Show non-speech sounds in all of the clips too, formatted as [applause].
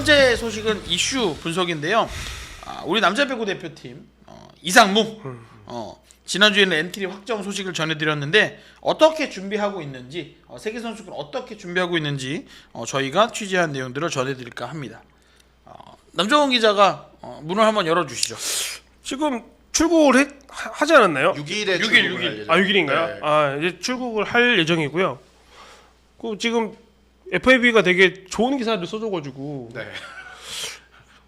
번째 소식은 이슈 분석인데요. 아, 우리 남자 배구 대표팀 어, 이상무 어, 지난주에는 엔트리 확정 소식을 전해드렸는데 어떻게 준비하고 있는지 어, 세계 선수권 어떻게 준비하고 있는지 어, 저희가 취재한 내용들을 전해드릴까 합니다. 어, 남정원 기자가 어, 문을 한번 열어주시죠. 지금 출국을 해, 하- 하지 않았나요? 6일에 6일, 6일. 아 6일인가요? 네. 아 이제 출국을 할 예정이고요. 그 지금 FAB가 되게 좋은 기사를 써줘가지고 네.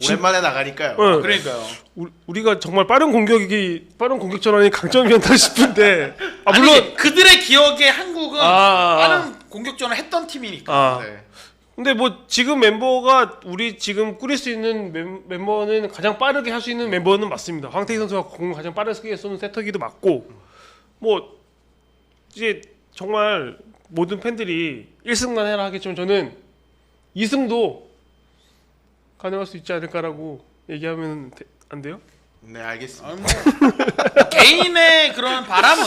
[laughs] 오랜만에 나가니까요. 어, 그러니까요. 우리, 우리 가 정말 빠른 공격이 빠른 공격 전환이 강점이었나 싶은데 아 물론 아니, 그들의 기억에 한국은 아, 아. 빠른 공격전을 했던 팀이니까. 아 네. 근데 뭐 지금 멤버가 우리 지금 꾸릴 수 있는 멤, 멤버는 가장 빠르게 할 수 있는 멤버는 맞습니다. 황태희 선수가 공 가장 빠르게 쏘는 세터기도 맞고 뭐 이제 정말 모든 팬들이 1승만 해라 하겠지만 저는 2승도 가능할 수 있지 않을까라고 얘기하면 돼- 안 돼요? 네, 알겠습니다. 아, 뭐, 개인의 그런 바람은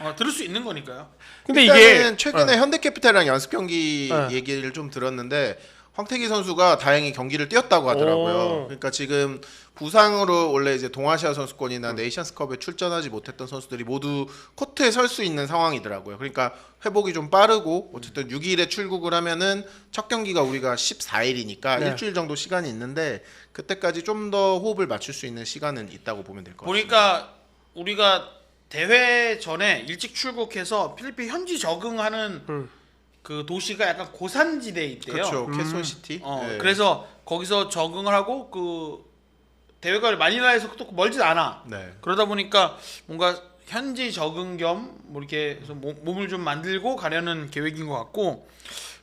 어, 들을 수 있는 거니까요. 근데 일단은 이게 최근에 현대캐피탈이랑 연습 경기 네. 얘기를 좀 들었는데 황태기 선수가 다행히 경기를 뛰었다고 하더라고요. 오. 그러니까 지금 부상으로 원래 이제 동아시아 선수권이나 네이션스컵에 출전하지 못했던 선수들이 모두 코트에 설 수 있는 상황이더라고요. 그러니까 회복이 좀 빠르고 어쨌든 6일에 출국을 하면은 첫 경기가 우리가 14일이니까 네. 일주일 정도 시간이 있는데 그때까지 좀 더 호흡을 맞출 수 있는 시간은 있다고 보면 될 것 같아요. 보니까 우리가 대회 전에 일찍 출국해서 필리핀 현지 적응하는 음. 그 도시가 약간 고산지대에 있대요. 그렇죠. 캐손시티. 어, 네. 그래서 거기서 적응을 하고 그 대회가 마닐라에서 또 멀지 않아. 네. 그러다 보니까 뭔가 현지 적응 겸 뭐 이렇게 해서 몸- 몸을 좀 만들고 가려는 계획인 것 같고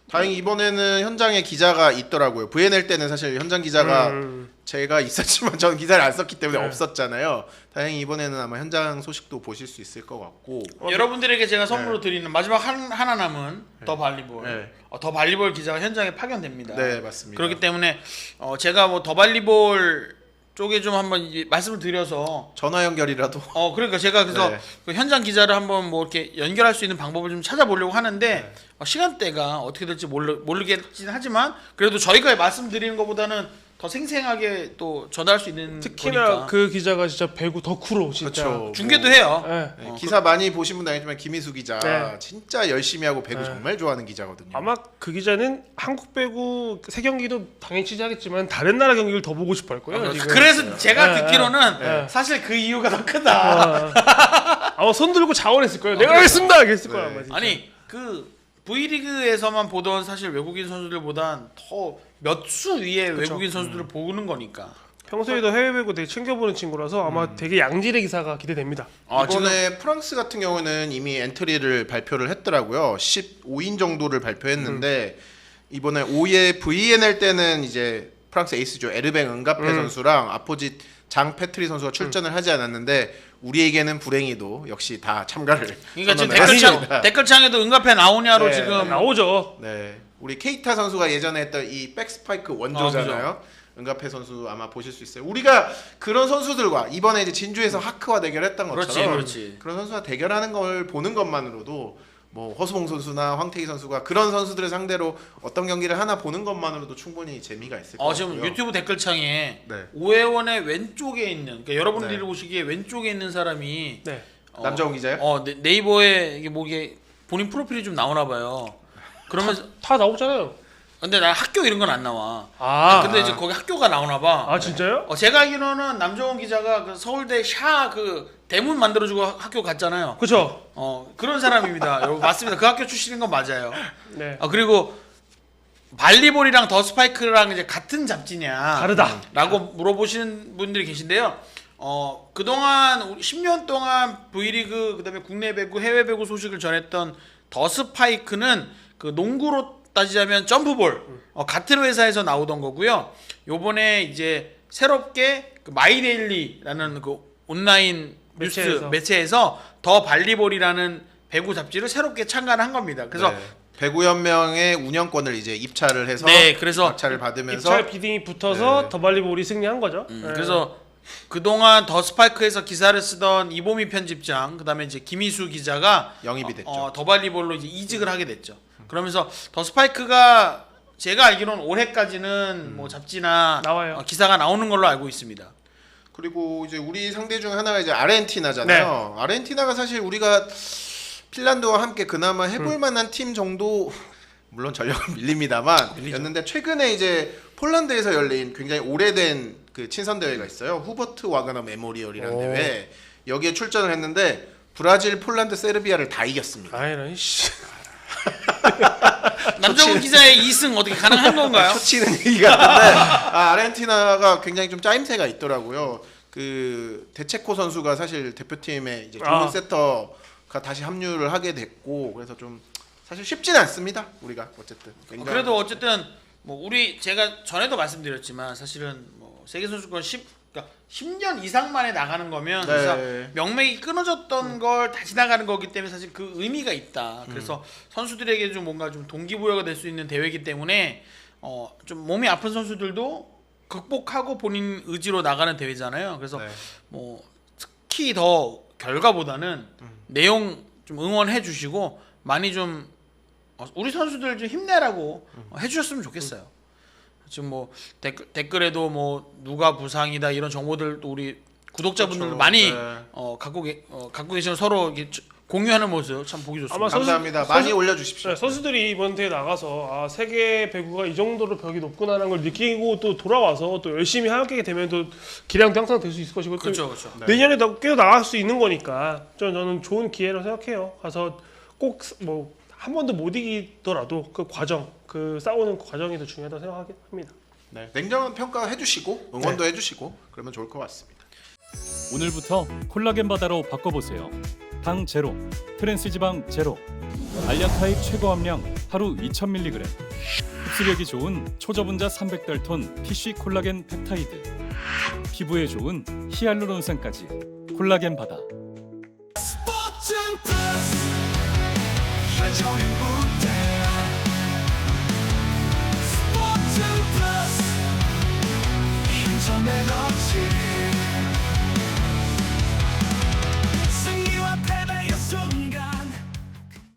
다행히 이번에는 현장에 기자가 있더라고요. VNL 때는 사실 현장 기자가 음, 제가 있었지만 [laughs] 저는 기사를 안 썼기 때문에 네. 없었잖아요. 다행히 이번에는 아마 현장 소식도 보실 수 있을 것 같고. 어, 여러분들에게 제가 선물로 드리는 마지막 한, 하나 남은 더 발리볼 네. 어, 더 발리볼 기자가 현장에 파견됩니다. 네, 맞습니다. 그렇기 때문에 어, 제가 뭐 더 발리볼 쪽에 좀 한번 이- 말씀을 드려서 전화 연결이라도 어 그러니까 제가 그래서 네. 그 현장 기자를 한번 뭐 이렇게 연결할 수 있는 방법을 좀 찾아보려고 하는데 네. 어, 시간대가 어떻게 될지 모르 모르겠긴 하지만 그래도 저희가 말씀드리는 것보다는 더 생생하게 또 전할 수 있는 특히나 거니까 그 기자가 진짜 배구 덕후로 진짜 그렇죠. 중계도 해요. 예. 네, 기사 많이 보신 분도 알겠지만 김희수 기자 네. 진짜 열심히 하고 배구 네. 정말 좋아하는 기자거든요. 아마 그 기자는 한국 배구 새 경기도 당연히 취재하겠지만 다른 나라 경기를 더 보고 싶어 할 거예요. 지금. 그래서 제가 네, 듣기로는 네. 사실 그 이유가 더 크다. 아, 아마 손 들고 자원했을 거예요. 내가 그래요? 하겠습니다. 했을 네. 거야. 아니 그 V리그에서만 보던 사실 외국인 선수들보단 더 몇 수 위에 그쵸. 외국인 선수들을 보는 거니까. 평소에도 해외 배구 되게 챙겨보는 친구라서 아마 되게 양질의 기사가 기대됩니다. 아, 이번에 프랑스 같은 경우는 이미 엔트리를 발표를 했더라고요. 15인 정도를 발표했는데 이번에 5회 VNL 때는 이제 프랑스 에이스죠 에르뱅 은가페 음. 선수랑 아포짓 장 페트리 선수가 출전을 하지 않았는데 우리에게는 불행히도 역시 다 참가를 그러니까 지금 댓글창. 댓글창에도 응답해 나오냐로 네, 지금 나오죠. 네, 우리 케이타 선수가 예전에 했던 이 백스파이크 원조잖아요. 은가페 선수 아마 보실 수 있어요. 우리가 그런 선수들과 이번에 이제 진주에서 하크와 대결했던 그렇지, 것처럼 그렇지. 런 선수와 대결하는 걸 보는 것만으로도 뭐 허수봉 선수나 황태기 선수가 그런 선수들을 상대로 어떤 경기를 하나 보는 것만으로도 충분히 재미가 있을 것어 같고요. 지금 유튜브 댓글창에 네. 오해원의 왼쪽에 있는 그러니까 여러분들이 네. 보시기에 왼쪽에 있는 사람이 네. 어, 남정훈 기자요? 어 네, 네이버에 이게 뭐 이게 본인 프로필이 좀 나오나 봐요. 그러면서 다 나오잖아요. 근데 나 학교 이런 건 안 나와. 아, 근데 이제 거기 학교가 나오나 봐. 아 진짜요? 어, 제가 알기로는 남정훈 기자가 그 서울대 샤 그 대문 만들어주고 하- 학교 갔잖아요. 그렇죠. 어 그런 사람입니다. [laughs] 여러분 맞습니다. 그 학교 출신인 건 맞아요. 네. 아 그리고 발리볼이랑 더 스파이크랑 이제 같은 잡지냐? 다르다. 라고 물어보시는 분들이 계신데요. 어 그동안 우리 10년 동안 V리그 그다음에 국내 배구 해외 배구 소식을 전했던 더 스파이크는 그 농구로 따지자면 점프볼 어, 같은 회사에서 나오던 거고요. 요번에 이제 새롭게 그 마이데일리라는 그 온라인 뉴스 매체에서. 매체에서 더 발리볼이라는 배구 잡지를 새롭게 창간한 겁니다. 그래서 네. 배구 연맹의 운영권을 이제 입찰을 해서 네, 그래서 박차를 받으면서 입찰 비딩이 붙어서 네. 더발리볼이 승리한 거죠. 음, 네. 그래서 그동안 더 스파이크에서 기사를 쓰던 이보미 편집장 그다음에 이제 김희수 기자가 영입이 됐죠. 어, 더 발리볼로 이제 이직을 하게 됐죠. 그러면서 더 스파이크가 제가 알기로는 올해까지는 뭐 잡지나 나와요. 어, 기사가 나오는 걸로 알고 있습니다. 그리고 이제 우리 상대 중 하나가 이제 아르헨티나잖아요. 아르헨티나가 사실 우리가 핀란드와 함께 그나마 해볼 만한 팀 정도 물론 전력은 [laughs] 밀립니다만 밀리죠. 였는데 최근에 이제 폴란드에서 열린 굉장히 오래된 그 친선 대회가 있어요. 후버트 와그너 메모리얼이라는 오. 대회 여기에 출전을 했는데 브라질, 폴란드, 세르비아를 다 이겼습니다. 아이런 씨. [laughs] 남정훈 기자의 2승 어떻게 가능한 건가요? [laughs] 초치는 얘기가 있는데 [laughs] 아, 아르헨티나가 굉장히 좀 짜임새가 있더라고요. 그 데체코 선수가 사실 대표팀에 이제 아. 세터가 다시 합류를 하게 됐고 그래서 좀 사실 쉽지는 않습니다. 우리가 어쨌든 굉장히- 그래도 어쨌든 뭐 우리 제가 전에도 말씀드렸지만 사실은 뭐 세계 선수권 10 그러니까 10년 이상 만에 나가는 거면 네. 명맥이 끊어졌던 걸 다시 나가는 거기 때문에 사실 그 의미가 있다. 그래서 선수들에게 좀 뭔가 좀 동기부여가 될 수 있는 대회이기 때문에 어 좀 몸이 아픈 선수들도 극복하고 본인 의지로 나가는 대회잖아요. 그래서 네. 뭐 특히 더 결과보다는 내용 좀 응원해 주시고 많이 좀 어, 우리 선수들 좀 힘내라고 어, 해주셨으면 좋겠어요. 지금 뭐 댓글, 댓글 에도 뭐 누가 부상이다 이런 정보들도 우리 구독자분들 그렇죠. 많이 네. 어, 갖고 계, 어, 갖고 계시는 서로 이렇게 저- 공유하는 모습 참 보기 좋습니다. 아마 선수- 감사합니다. 선수- 많이 올려주십시오. 네, 선수들이 이번 대회 나가서 아, 세계 배구가 이 정도로 벽이 높구나라는 걸 느끼고 또 돌아와서 또 열심히 하게 되면 또 기량도 항상 될 수 있을 것이고 또 그렇죠, 그렇죠. 네. 내년에 더 계속 나갈 수 있는 거니까 저는, 저는 좋은 기회라고 생각해요. 가서 꼭 뭐 한 번도 못 이기더라도 그 과정, 그 싸우는 과정이 더 중요하다고 생각합니다. 네. 냉정한 평가 해 주시고 응원도 해 주시고 그러면 좋을 것 같습니다. 오늘부터 콜라겐 바다로 바꿔보세요. 당 제로, 트랜스 지방 제로, 알약 타입 최고 함량 하루 2000mg, 흡수력이 좋은 초저분자 300달톤 PC 콜라겐 펩타이드, 피부에 좋은 히알루론산까지 콜라겐 바다. 스포츠 플러스 한